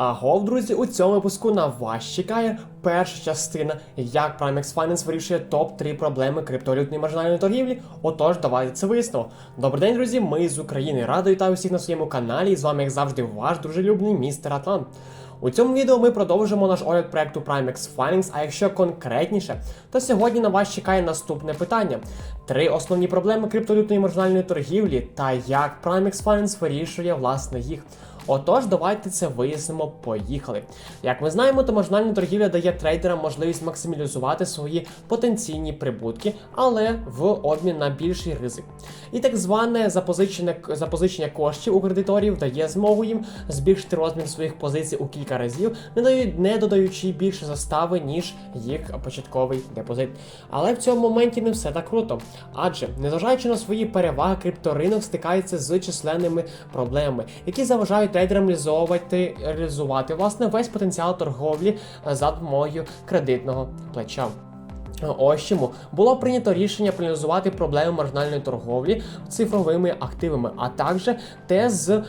Агов, друзі, у цьому випуску на вас чекає перша частина, як Primex Finance вирішує топ-3 проблеми криптовалютної маржинальної торгівлі. Отож, давайте це вияснимо. Добрий день, друзі! Ми з України. Радий вітаю всіх на своєму каналі. І з вами, як завжди, ваш дружелюбний містер Атлант. У цьому відео ми продовжимо наш огляд проекту Primex Finance, а якщо конкретніше, то сьогодні на вас чекає наступне питання: три основні проблеми криптовалютної маржинальної торгівлі та як Primex Finance вирішує власне їх. Отож, давайте це вияснимо. Поїхали. Як ми знаємо, то маржинальна торгівля дає трейдерам можливість максималізувати свої потенційні прибутки, але в обмін на більший ризик. І так зване запозичення, запозичення коштів у кредиторів дає змогу їм збільшити розмір своїх позицій у кілька разів, не додаючи більше застави, ніж їх початковий депозит. Але в цьому моменті не все так круто. Адже, незважаючи на свої переваги, крипторинок стикається з численними проблемами, які заважають трейдерам реалізовувати, реалізувати власне весь потенціал торговлі е, за допомогою кредитного плеча. Ось чому було прийнято рішення проаналізувати проблеми маржинальної торговлі цифровими активами, а також тез е,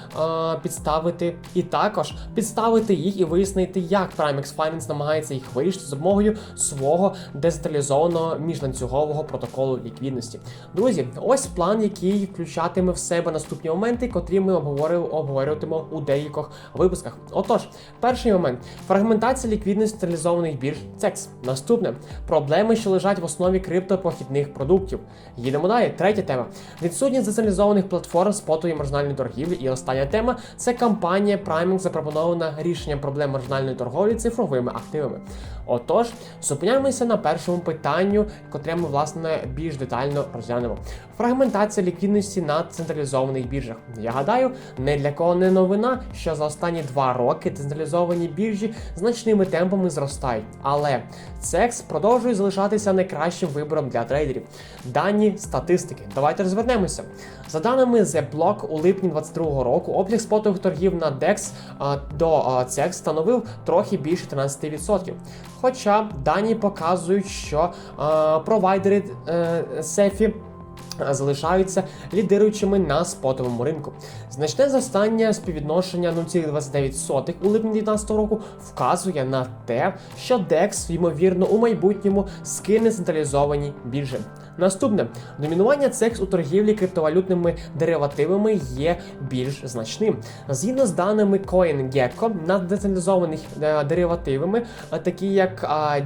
підставити і також підставити їх і вияснити, як Primex Finance намагається їх вирішити за допомогою свого децентралізованого міжланцюгового протоколу ліквідності. Друзі, ось план, який включатиме в себе наступні моменти, котрі ми обговорю- обговорюватимемо у деяких випусках. Отож, перший момент фрагментація ліквідності централізованих бірж CEX. Наступне проблеми, що лежать в основі криптопрохідних продуктів. Їдемо далі. Третя тема: відсутність децентралізованих платформ спотової маржинальної торгівлі. І остання тема це кампанія Priming запропонована рішенням проблем маржинальної торговлі цифровими активами. Отож, зупиняємося на першому питанню, котре ми власне більш детально розглянемо. Фрагментація ліквідності на централізованих біржах. Я гадаю, не для кого не новина, що за останні два роки децентралізовані біржі значними темпами зростають. Але CEX продовжує залишатися найкращим вибором для трейдерів. Дані статистики. Давайте розвернемося. За даними The Block, у липні 2022 року обсяг спотових торгів на DEX до CEX становив трохи більше 13%. Хоча дані показують, що е, провайдери е, SEFI залишаються лідируючими на спотовому ринку. Значне зростання співвідношення 0,29 у липні 2019 року вказує на те, що DEX, ймовірно, у майбутньому скине централізовані біржі. Наступне домінування CEX у торгівлі криптовалютними деривативами є більш значним. Згідно з даними CoinGecko, над децентралізованих е, деривативами, е, такі як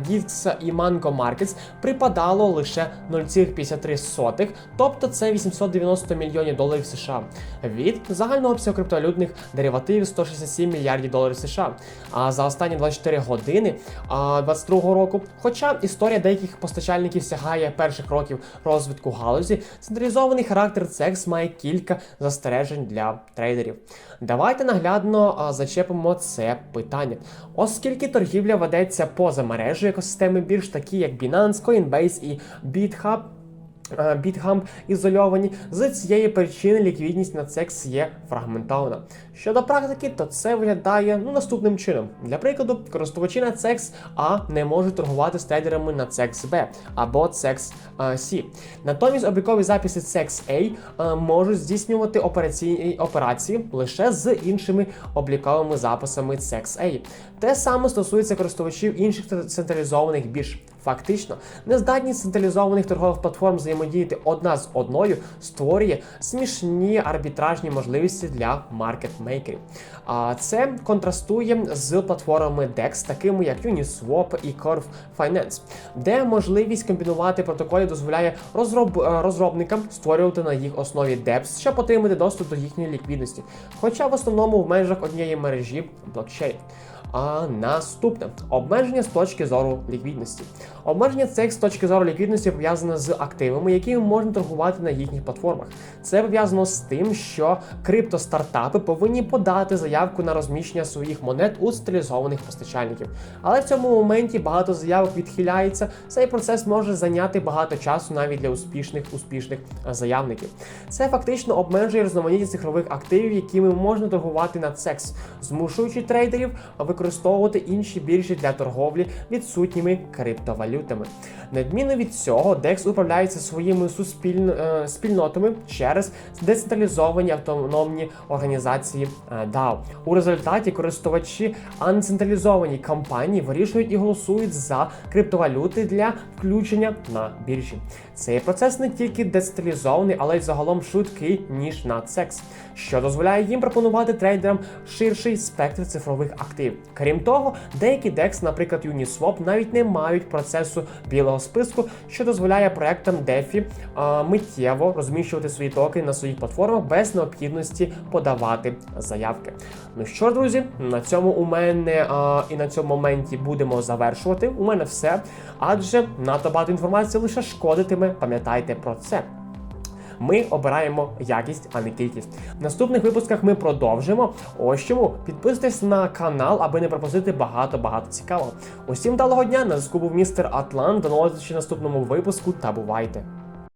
DIX і Mango Markets, припадало лише 0,53, тобто це 890 мільйонів доларів США. Від загального обсягу криптовалютних деривативів 167 мільярдів доларів США. А за останні 24 години а, 22 року, хоча історія деяких постачальників сягає перших років розвитку галузі, централізований характер CEX має кілька застережень для трейдерів. Давайте наглядно зачепимо це питання. Оскільки торгівля ведеться поза мережею екосистеми бірж, такі як Binance, Coinbase і BitHub, е, ізольовані, з цієї причини ліквідність на CEX є фрагментована. Щодо практики, то це виглядає ну, наступним чином. Для прикладу, користувачі на CEX А не можуть торгувати з трейдерами на CEX Б або CEX е, С. Натомість облікові записи CEX A е, можуть здійснювати операційні операції лише з іншими обліковими записами CEX A. Те саме стосується користувачів інших централізованих бірж. Фактично, нездатність централізованих торгових платформ взаємодіяти одна з одною створює смішні арбітражні можливості для маркетмейкерів. А це контрастує з платформами DEX, такими як Uniswap і Curve Finance, де можливість комбінувати протоколи дозволяє розроб... е, розробникам створювати на їх основі DEPS, щоб отримати доступ до їхньої ліквідності, хоча в основному в межах однієї мережі блокчейн. А наступне обмеження з точки зору ліквідності. Обмеження цих з точки зору ліквідності пов'язане з активами, якими можна торгувати на їхніх платформах. Це пов'язано з тим, що криптостартапи повинні подати заявку на розміщення своїх монет у централізованих постачальників. Але в цьому моменті багато заявок відхиляється. Цей процес може зайняти багато часу навіть для успішних успішних е, заявників. Це фактично обмежує різноманітність цифрових активів, якими можна торгувати на CEX, змушуючи трейдерів виконувати використовувати інші біржі для торговлі відсутніми криптовалютами. На відміну від цього, DEX управляється своїми суспільно, е, спільнотами через децентралізовані автономні організації е, DAO. У результаті користувачі ансцентралізовані компанії вирішують і голосують за криптовалюти для включення на біржі. Цей процес не тільки децентралізований, але й загалом швидкий, ніж на секс, що дозволяє їм пропонувати трейдерам ширший спектр цифрових активів. Крім того, деякі DEX, наприклад Uniswap, навіть не мають процесу білого списку, що дозволяє проектам DeFi а, миттєво розміщувати свої токени на своїх платформах без необхідності подавати заявки. Ну що друзі, на цьому у мене а, і на цьому моменті будемо завершувати. У мене все, адже надто багато інформації лише шкодитиме. Пам'ятайте про це. Ми обираємо якість, а не кількість. В наступних випусках ми продовжимо. Ось чому підписуйтесь на канал, аби не пропустити багато-багато цікавого. Усім вдалого дня на зв'язку був містер Атлант. До нового зустрічі наступному випуску та бувайте!